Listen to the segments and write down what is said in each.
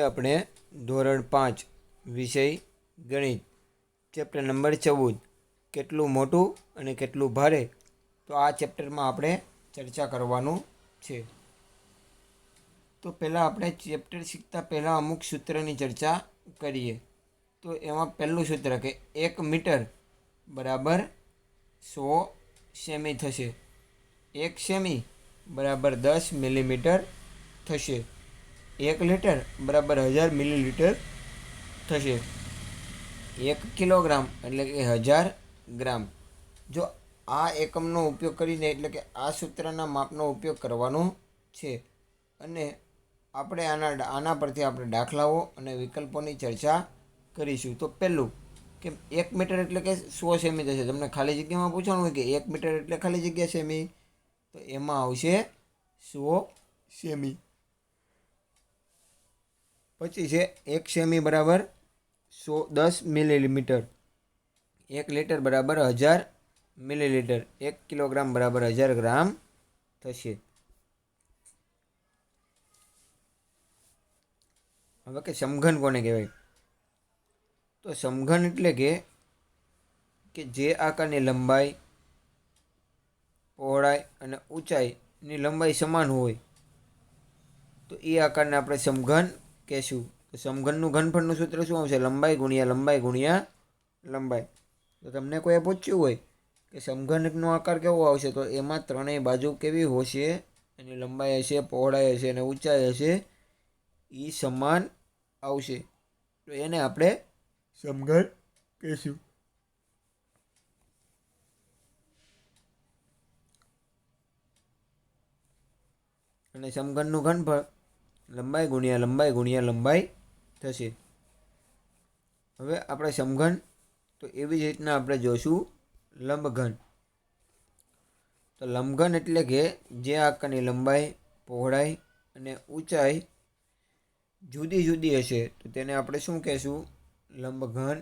આપણે ધોરણ પાંચ, વિષય ગણિત. ચેપ્ટર નંબર ચૌદ, કેટલું મોટું અને કેટલું ભારે? તો આ ચેપ્ટરમાં આપણે ચર્ચા કરવાનું છે. તો પહેલાં આપણે ચેપ્ટર શીખતા પહેલાં અમુક સૂત્રની ચર્ચા કરીએ. તો એમાં પહેલું સૂત્ર કે એક મીટર બરાબર સો સેમી થશે. એક સેમી બરાબર દસ મિલીમીટર થશે. એક લીટર બરાબર હજાર મિલીલીટર થશે. એક કિલોગ્રામ એટલે કે હજાર ગ્રામ. જો આ એકમનો ઉપયોગ કરીને એટલે કે આ સૂત્રના માપનો ઉપયોગ કરવાનો છે અને આપણે આના આના પરથી આપણે દાખલાઓ અને વિકલ્પોની ચર્ચા કરીશું. તો પહેલું કે એક મીટર એટલે કે સો સેમી થશે. તમને ખાલી જગ્યામાં પૂછવાનું હોય કે એક મીટર એટલે ખાલી જગ્યા સેમી? તો એમાં આવશે સો સેમી. પછી છે, એક સેમી બરાબર સો દસ મિલીમીટર એક લીટર બરાબર હજાર મિલીલીટર. એક કિલોગ્રામ બરાબર હજાર ગ્રામ થશે. હવે કે સમઘન કોને કહેવાય? તો સમઘન એટલે કે કે જે આકારની લંબાઈ, પહોળાઈ અને ઊંચાઈની લંબાઈ સમાન હોય, તો એ આકારને આપણે સમઘન કહેશું તો સમઘનનું ઘનફળનું સૂત્ર શું આવશે? લંબાઈ ગુણ્યા લંબાઈ ગુણ્યા લંબાઈ. તો તમને કોઈએ પૂછ્યું હોય કે સમઘનકનો આકાર કેવો આવશે? તો એમાં ત્રણેય બાજુ કેવી હશે? એની લંબાઈ હશે, પહોળાઈ હશે અને ઊંચાઈ હશે. એ સમાન આવશે. તો એને આપણે સમઘન કહીશું. અને સમઘનનું ઘનફળ લંબાઈ ગુણ્યા લંબાઈ ગુણ્યા લંબાઈ થશે. હવે આપણે સમઘન, તો એવી જ રીતના આપણે જોશું લંબઘન. તો લંબઘન એટલે કે જે આકારની લંબાઈ, પહોળાઈ અને ઊંચાઈ જુદી જુદી હશે, તો તેને આપણે શું કહેશું? લંબઘન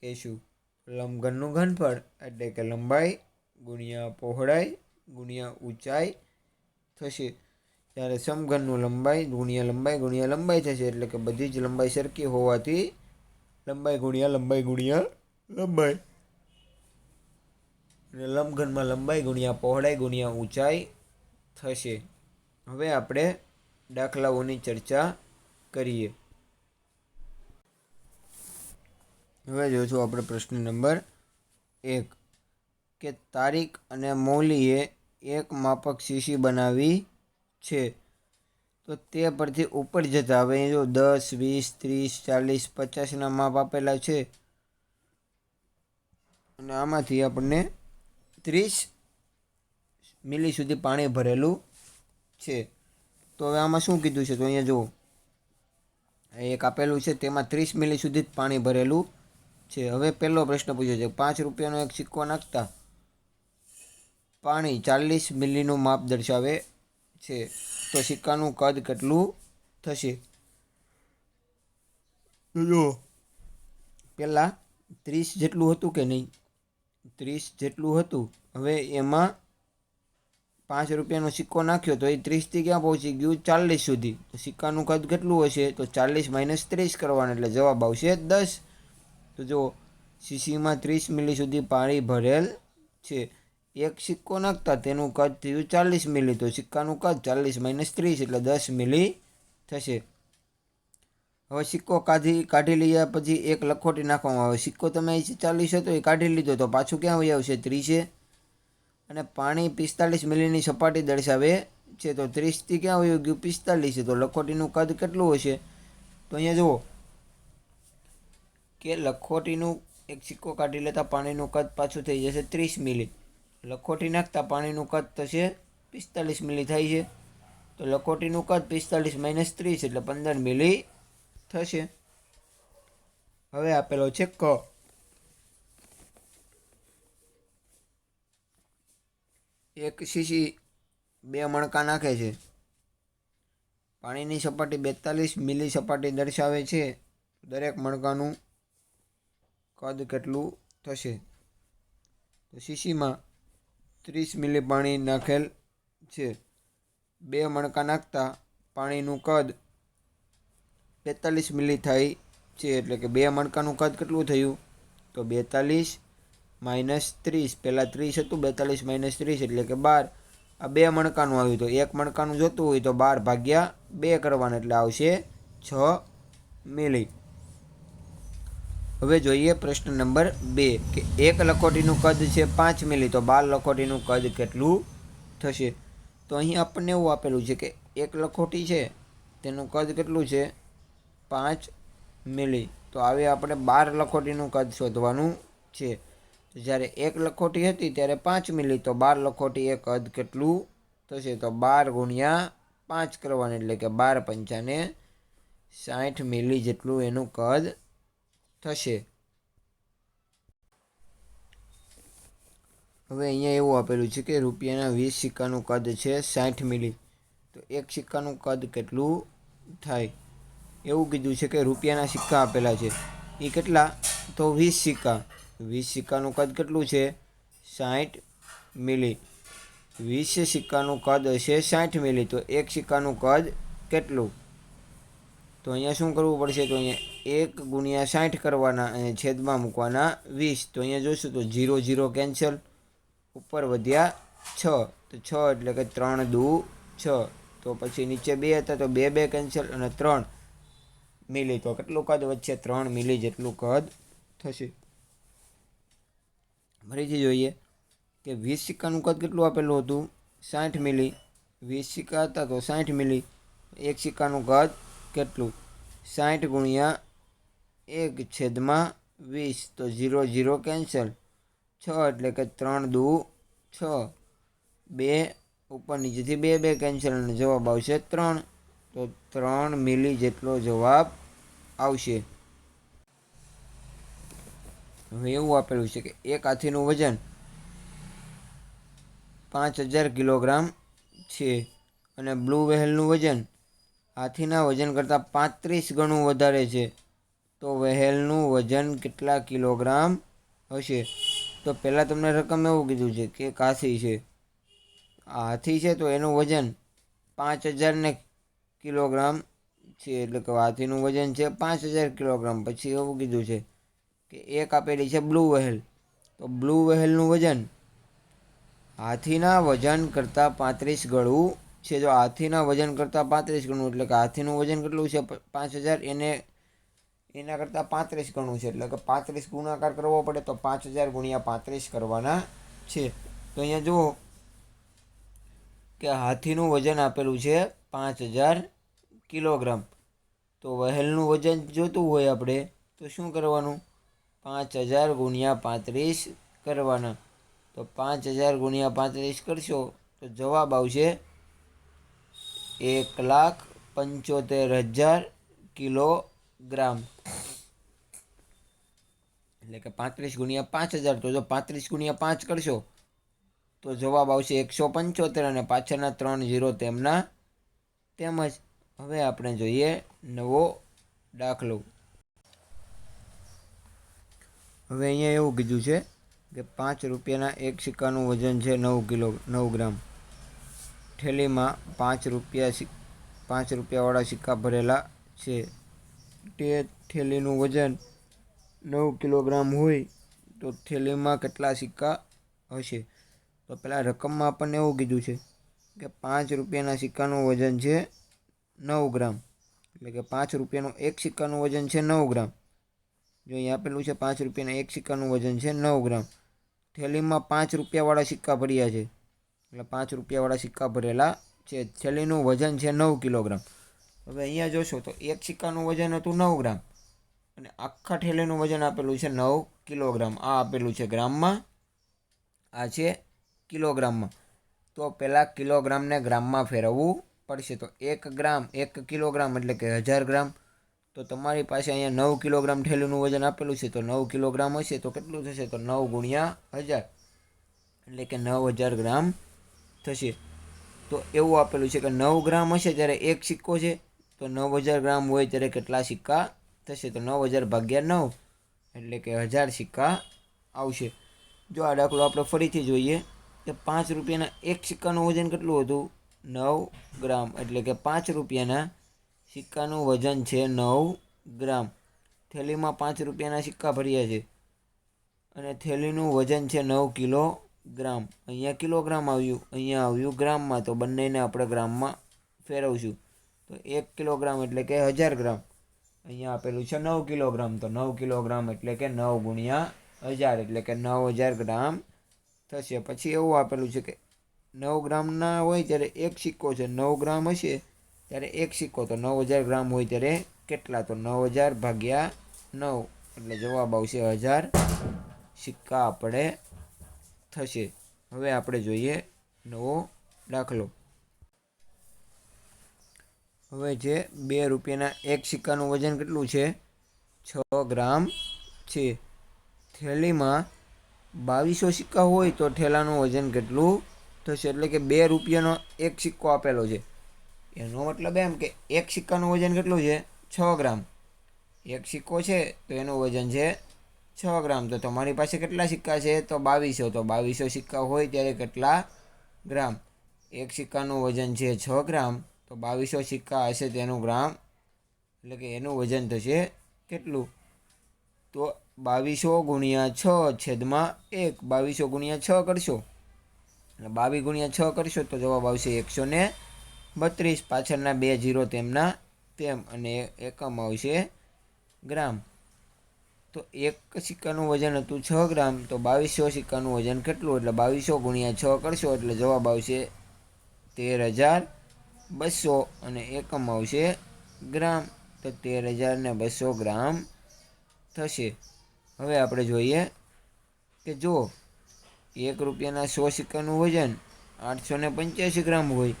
કહેશું. લંબઘનનું ઘનફળ એટલે કે લંબાઈ ગુણ્યા પહોળાઈ ગુણ્યા ઊંચાઈ થશે. જ્યારે સમઘનનું લંબાઈ, ગુણ્યા લંબાઈ ગુણ્યા લંબાઈ થશે. એટલે કે બધી જ લંબાઈ સરખી હોવાથી લંબાઈ, ગુણ્યા લંબાઈ ગુણ્યા લંબાઈ. અને લંબઘનમાં લંબાઈ, ગુણ્યા પહોળાઈ, ગુણ્યા ઊંચાઈ થશે. હવે આપણે દાખલાઓની ચર્ચા કરીએ. હવે જોઈશું આપણે પ્રશ્ન નંબર એક. કે તારીખ અને મૌલીએ એક માપક શીશી બનાવી છે. તો તે પરથી ઉપર જતા. હવે જો દસ, વીસ, ત્રીસ, ચાલીસ, પચાસના માપ આપેલા છે. અને આમાંથી આપણને ત્રીસ મિલી સુધી પાણી ભરેલું છે. તો હવે આમાં શું કીધું છે? તો અહીંયા જુઓ. એક આપેલું છે, તેમાં ત્રીસ મિલી સુધી જ પાણી ભરેલું છે. હવે પહેલો પ્રશ્ન પૂછ્યો છે, પાંચ રૂપિયાનો એક સિક્કો નાખતા પાણી ચાલીસ મિલીનું માપ દર્શાવે છે. તો સિક્કાનું કદ કેટલું થશે? જો. પહેલાં ત્રીસ જેટલું હતું કે નહીં? ત્રીસ જેટલું હતું. હવે એમાં પાંચ રૂપિયાનો સિક્કો નાખ્યો તો એ ત્રીસથી ક્યાં પહોંચી ગયું? ચાલીસ સુધી. તો સિક્કાનું કદ કેટલું હશે? તો ચાલીસ માઇનસ ત્રીસ કરવાનું એટલે જવાબ આવશે દસ. તો જો શીશીમાં ત્રીસ મિલી સુધી પાણી ભરેલ છે. એક સિક્કો નાખતા તેનું કદ થયું ચાલીસ મિલી, તો સિક્કાનું કદ ચાલીસ માઇનસ ત્રીસ એટલે દસ મિલી થશે. હવે સિક્કો કાઢી કાઢી લીધા પછી એક લખોટી નાખવામાં આવે. સિક્કો તમે ચાલીસ હતો એ કાઢી લીધો, તો પાછું ક્યાં વહી આવશે? ત્રીસે. અને પાણી પિસ્તાલીસ મિલીની સપાટી દર્શાવે છે, તો ત્રીસથી ક્યાં વયું ગયું? પિસ્તાલીસ. તો લખોટીનું કદ કેટલું હશે? તો અહીંયા જુઓ. કે લખોટીનું એક સિક્કો કાઢી લેતા પાણીનું કદ પાછું થઈ જશે ત્રીસ મિલી. લખોટી નાખતા પાણીનું કદ થશે પિસ્તાલીસ મિલી થાય છે. તો લખોટીનું કદ પિસ્તાલીસ માઇનસ ત્રીસ એટલે પંદર મિલી થશે. હવે આપેલો છે ક. એક શીશી બે મણકા નાખે છે. પાણીની સપાટી બેતાલીસ મિલી સપાટી દર્શાવે છે. દરેક મણકાનું કદ કેટલું થશે? તો શીશીમાં ત્રીસ મિલી પાણી નાખેલ છે. બે મણકા નાખતા પાણીનું કદ બેતાલીસ મિલી થાય છે, એટલે કે બે મણકાનું કદ કેટલું થયું? તો બેતાલીસ માઇનસ ત્રીસ, પહેલાં ત્રીસ હતું, બેતાલીસ માઇનસ ત્રીસ એટલે કે બાર. આ બે મણકાનું આવ્યું, તો એક મણકાનું જોતું હોય તો બાર ભાગ્યા બે કરવાના, એટલે આવશે છ મિલી. હવે જોઈએ પ્રશ્ન નંબર બે, કે એક લખોટીનું કદ છે પાંચ મિલી, તો બાર લખોટીનું કદ કેટલું થશે? તો અહીં આપણને એવું આપેલું છે કે એક લખોટી છે, તેનું કદ કેટલું છે? પાંચ મિલી. તો આવે આપણે બાર લખોટીનું કદ શોધવાનું છે. જ્યારે એક લખોટી હતી, ત્યારે પાંચ મિલી, તો બાર લખોટી એ કદ કેટલું થશે? તો બાર ગુણ્યા પાંચ કરવાનું, એટલે કે બાર પંચાને સાઠ મિલી જેટલું એનું કદ થશે. હવે અહીંયા એવું આપેલું છે કે રૂપિયાના વીસ સિક્કાનું કદ છે સાઠ મિલી. તો એક સિક્કાનું કદ કેટલું થાય? એવું કીધું છે કે રૂપિયાના સિક્કા આપેલા છે. એ કેટલા? તો વીસ સિક્કા. વીસ સિક્કાનું કદ કેટલું છે? સાઠ મિલી. વીસ સિક્કાનું કદ હશે સાઠ મિલી. તો એક સિક્કાનું કદ કેટલું? તો અહીંયા શું કરવું પડશે? તો અહીંયા એક ગુણ્યા સાઠ કરવાના અને છેદમાં મૂકવાના વીસ. તો અહીંયા જોઈશું તો જીરો જીરો કેન્સલ. ઉપર વધ્યા છ. તો છ એટલે કે ત્રણ દુ છ. તો પછી નીચે બે હતા તો બે બે કેન્સલ અને ત્રણ મિલી. તો કેટલું કદ વચ્ચે ત્રણ મિલી જેટલું કદ થશે. ફરીથી જોઈએ કે વીસ સિક્કાનું કદ કેટલું આપેલું હતું? સાઠ મિલી. વીસ સિક્કા હતા તો સાઠ મિલી. એક સિક્કાનું કદ કેટલું? સાઠ ગુણ્યા એક છેદમાં વીસ. તો ઝીરો ઝીરો કેન્સલ. છ એટલે કે ત્રણ દુ છ. બે ઉપર નીચેથી બે બે કેન્સલ અને જવાબ આવશે ત્રણ. તો ત્રણ મિલી જેટલો જવાબ આવશે. હવે એવું આપેલું છે કે એક હાથીનું વજન પાંચ હજાર કિલોગ્રામ છે અને બ્લુ વહેલનું વજન હાથીના વજન કરતાં પાંત્રીસ ગણું વધારે છે. તો વહેલનું વજન કેટલા કિલોગ્રામ હશે? તો પહેલાં તમને રકમ એવું કીધું છે કે એક છે. હાથી છે તો એનું વજન પાંચ હજારને કિલોગ્રામ છે. એટલે કે હાથીનું વજન છે પાંચ હજાર કિલોગ્રામ. પછી એવું કીધું છે કે એક આપેલી છે બ્લુ વહેલ. તો બ્લુ વહેલનું વજન હાથીના વજન કરતાં પાંત્રીસ ગણું છે જો હાથીના વજન કરતાં પાંત્રીસ ગણું, એટલે કે હાથીનું વજન કેટલું છે? પાંચ હજાર, એને, એના કરતાં પાંત્રીસ ગણું છે. એટલે કે પાંત્રીસ ગુણાકાર કરવો પડે તો પાંચ હજાર ગુણ્યા પાંત્રીસ કરવાના છે. તો અહીંયા જુઓ કે હાથીનું વજન આપેલું છે પાંચ હજાર કિલોગ્રામ. તો વહેલનું વજન જોતું હોય આપણે, તો શું કરવાનું? પાંચ હજાર ગુણ્યા પાંત્રીસ કરવાના. તો પાંચ હજાર ગુણ્યા પાંત્રીસ કરશો, તો જવાબ આવશે એક લાખ પંચોતેર હજાર કિલોગ્રામ. એટલે કે પાંત્રીસ ગુણ્યા પાંચ હજાર, તો જો પાંત્રીસ ગુણ્યા પાંચ કરશો, તો જવાબ આવશે એકસો પંચોતેર અને પાછળના ત્રણ ઝીરો તેમના તેમજ હવે આપણે જોઈએ નવો દાખલો. હવે અહીંયા એવું કીધું છે કે પાંચ રૂપિયાના એક સિક્કાનું વજન છે નવ કિલો, નવ ગ્રામ. થેલીમાં પાંચ રૂપિયા પાંચ રૂપિયાવાળા સિક્કા ભરેલા છે. તે થેલીનું વજન નવ કિલોગ્રામ હોય તો થેલીમાં કેટલા સિક્કા હશે? તો પહેલાં રકમમાં આપણને એવું કીધું છે કે પાંચ રૂપિયાના સિક્કાનું વજન છે નવ ગ્રામ. એટલે કે પાંચ રૂપિયાનું એક સિક્કાનું વજન છે નવ ગ્રામ. જો અહીં આપેલું છે પાંચ રૂપિયાના એક સિક્કાનું વજન છે નવ ગ્રામ. થેલીમાં પાંચ રૂપિયાવાળા સિક્કા ભર્યા છે. એટલે પાંચ રૂપિયાવાળા સિક્કા ભરેલા છે. થેલીનું વજન છે નવ કિલોગ્રામ. હવે અહીંયા જોશો તો એક સિક્કાનું વજન હતું નવ ગ્રામ અને આખા થેલીનું વજન આપેલું છે નવ કિલોગ્રામ. આ આપેલું છે ગ્રામમાં. આ છે કિલોગ્રામમાં. તો પહેલાં કિલોગ્રામને ગ્રામમાં ફેરવવું પડશે. તો એક ગ્રામ, એક કિલોગ્રામ એટલે કે હજાર ગ્રામ. તો તમારી પાસે અહીંયા નવ કિલોગ્રામ થેલીનું વજન આપેલું છે. તો નવ કિલોગ્રામ હશે. તો કેટલું થશે? તો નવ ગુણ્યા હજાર. એટલે કે નવ હજાર ગ્રામ થશે. તો એવું આપેલું છે કે નવ ગ્રામ હશે ત્યારે એક સિક્કો છે. તો નવ હજાર ગ્રામ હોય ત્યારે કેટલા સિક્કા થશે? તો નવ હજાર ભાગ્યા નવ એટલે કે હજાર સિક્કા આવશે. જો આ દાખલો આપણે ફરીથી જોઈએ કે પાંચ રૂપિયાના એક સિક્કાનું વજન કેટલું હતું? નવ ગ્રામ. એટલે કે પાંચ રૂપિયાના સિક્કાનું વજન છે નવ ગ્રામ. થેલીમાં પાંચ રૂપિયાના સિક્કા ભર્યા છે. અને થેલીનું વજન છે નવ કિલો ગ્રામ. અહીંયા કિલોગ્રામ આવ્યું? અહીંયા આવ્યું ગ્રામમાં. તો બંનેને આપણે ગ્રામમાં ફેરવશું. તો એક કિલોગ્રામ એટલે કે હજાર ગ્રામ. અહીંયા આપેલું છે નવ કિલોગ્રામ. તો નવ કિલોગ્રામ એટલે કે નવ ગુણ્યા હજાર એટલે કે નવ હજાર ગ્રામ થશે. પછી એવું આપેલું છે કે નવ ગ્રામના હોય ત્યારે એક સિક્કો છે. નવ ગ્રામ હશે ત્યારે એક સિક્કો. તો નવ હજાર ગ્રામ હોય ત્યારે કેટલા? તો નવ હજાર ભાગ્યા નવ. એટલે જવાબ આવશે હજાર સિક્કા. આપણે થશે. હવે આપણે જોઈએ નવો દાખલો. હવે જે બે રૂપિયાના એક સિક્કાનું વજન કેટલું છે? છ ગ્રામ છે. થેલીમાં બાવીસો સિક્કા હોય તો ઠેલાનું વજન કેટલું થશે? એટલે કે બે રૂપિયાનો એક સિક્કો આપેલો છે. એનો મતલબ એમ કે એક સિક્કાનું વજન કેટલું છે? છ ગ્રામ. એક સિક્કો છે તો એનું વજન છે છ ગ્રામ. તો તમારી પાસે કેટલા સિક્કા છે? તો બાવીસો. તો બાવીસો સિક્કા હોય ત્યારે કેટલા ગ્રામ? એક સિક્કાનું વજન છે છ ગ્રામ. તો બાવીસો સિક્કા હશે તેનું ગ્રામ. એટલે કે એનું વજન થશે કેટલું? તો બાવીસો ગુણ્યા છ છેદમાં એક. બાવીસો ગુણ્યા છ કરશો. એટલે બાવીસ ગુણ્યા છ કરશો તો જવાબ આવશે એકસો ને બત્રીસ. પાછળના બે જીરો તેમના તેમ અને એકમ આવશે ગ્રામ. તો એક સિક્કાનું વજન હતું છ ગ્રામ, તો બાવીસો સિક્કાનું વજન કેટલું? એટલે બાવીસો ગુણ્યા છ કરશો, એટલે જવાબ આવશે તેર હજાર બસો અને એકમ આવશે ગ્રામ. તો તેર હજાર બસો ગ્રામ થશે. હવે આપણે જોઈએ કે જો એક રૂપિયાના સો સિક્કાનું વજન આઠસો ને પંચ્યાસી ગ્રામ હોય,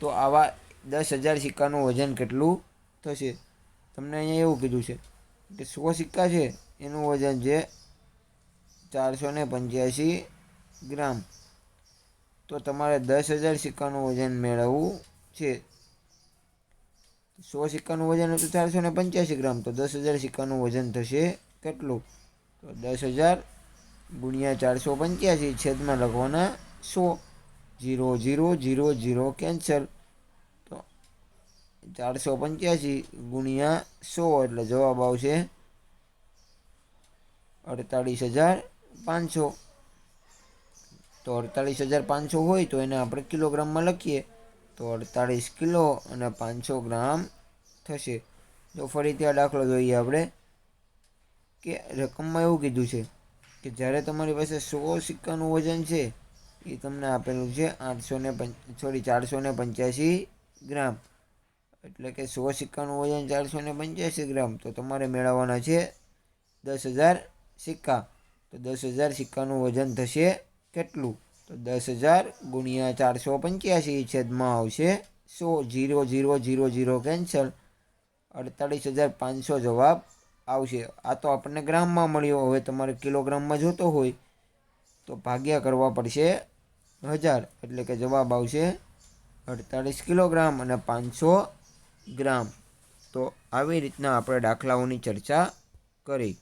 તો આવા દસ હજાર સિક્કાનું વજન કેટલું થશે? તમને અહીંયા એવું કીધું છે. કે સો સિક્કા છે, એનું વજન છે ચારસો ને પંચ્યાસી ગ્રામ. તો તમારે દસ હજાર સિક્કાનું વજન મેળવવું છે. સો સિક્કાનું વજન હતું ચારસો ને પંચ્યાસી ગ્રામ, તો દસ હજાર સિક્કાનું વજન થશે કેટલું? તો દસ હજાર ગુણ્યા ચારસો પંચ્યાસી છેદમાં લખવાના સો. Zero zero zero zero cancel. ચારસો પંચ્યાસી ગુણ્યા સો એટલે જવાબ આવશે અડતાળીસ હજાર પાંચસો. તો અડતાળીસ હજાર પાંચસો હોય તો એને આપણે કિલોગ્રામમાં લખીએ. તો અડતાળીસ કિલો અને પાંચસો ગ્રામ થશે. જો ફરીથી આ દાખલો જોઈએ આપણે, કે રકમમાં એવું કીધું છે કે જ્યારે તમારી પાસે સો સિક્કાનું વજન છે, એ તમને આપેલું છે આઠસો ને સોરી ચારસો ને પંચ્યાસી ગ્રામ. એટલે કે સો સિક્કાનું વજન ચારસો ને પંચ્યાસી ગ્રામ. તો તમારે મેળવવાના છે દસ હજાર સિક્કા. તો દસ હજાર સિક્કાનું વજન થશે કેટલું? તો દસ હજાર ગુણ્યા ચારસો પંચ્યાસી છેદમાં આવશે સો zero zero zero zero cancel. અડતાળીસ હજાર પાંચસો જવાબ આવશે. આ તો આપણને ગ્રામમાં મળ્યો. હવે તમારે કિલોગ્રામમાં જોતો હોય તો ભાગ્યા કરવા પડશે હજાર. એટલે કે જવાબ આવશે અડતાળીસ કિલોગ્રામ અને પાંચસો ગ્રામ. તો આવી રીતના આપણે દાખલાઓની ચર્ચા કરી.